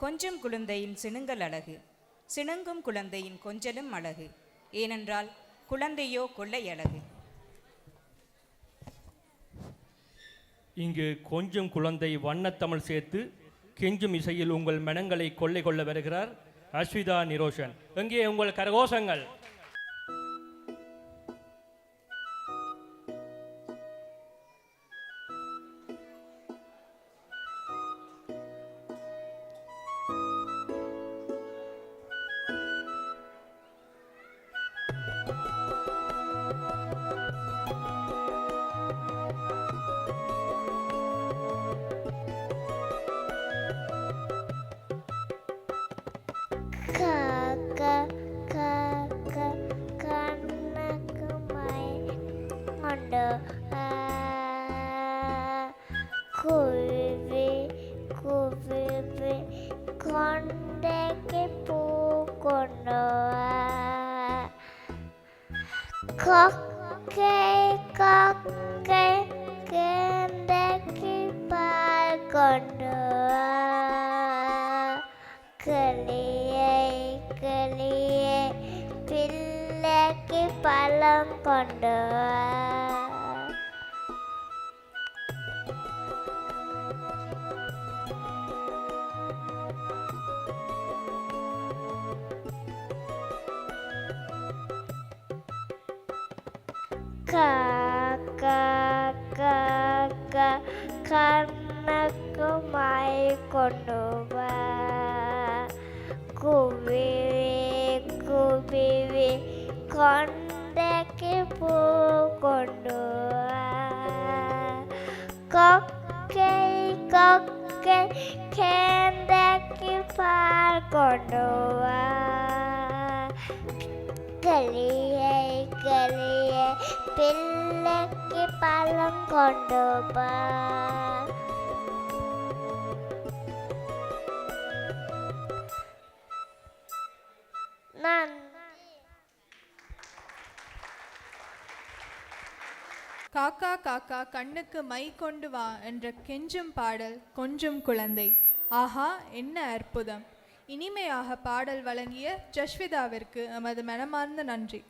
கொஞ்சம் குழந்தையின் சிணுங்கல் அழகு. சினுங்கும் குழந்தையின் கொஞ்சலும் அழகு. ஏனென்றால் குழந்தையோ கொள்ளை அழகு. இங்கு கொஞ்சம் குழந்தை வண்ணத்தமிழ் சேர்த்து கெஞ்சும் இசையில் உங்கள் மனங்களை கொள்ளை கொள்ள வருகிறார் அஸ்விதா நிரோஷன். எங்கே உங்கள் கரகோஷங்கள். đờ à quý vị quý vị vị con đe cái bu của nó à. Có cái có cái cái đe cái ba của nó à. Cái lie cái lie pille palam kondoa. കണ്ണക്കുമായി കൊണ്ടുപോവാ കുവിവി കുവിവി കൊണ്ടേക്ക് പൂ കൊണ്ടുപോവാ കൊക്കൈ കൊക്കൈ കേണ്ടേക്ക് പാൽ കൊണ്ടുപോവാ കളിയെ കളിയെ പിള്ളക്ക് പഴം കൊണ്ടുപോവാ നന്ദി காக்கா காக்கா கண்ணுக்கு மை கொண்டு வா என்ற கெஞ்சும் பாடல் கொஞ்சும் குழந்தை ஆஹா என்ன அற்புதம் இனிமையாக பாடல் வழங்கிய ஜஸ்விதாவிற்கு எமது மனமார்ந்த நன்றி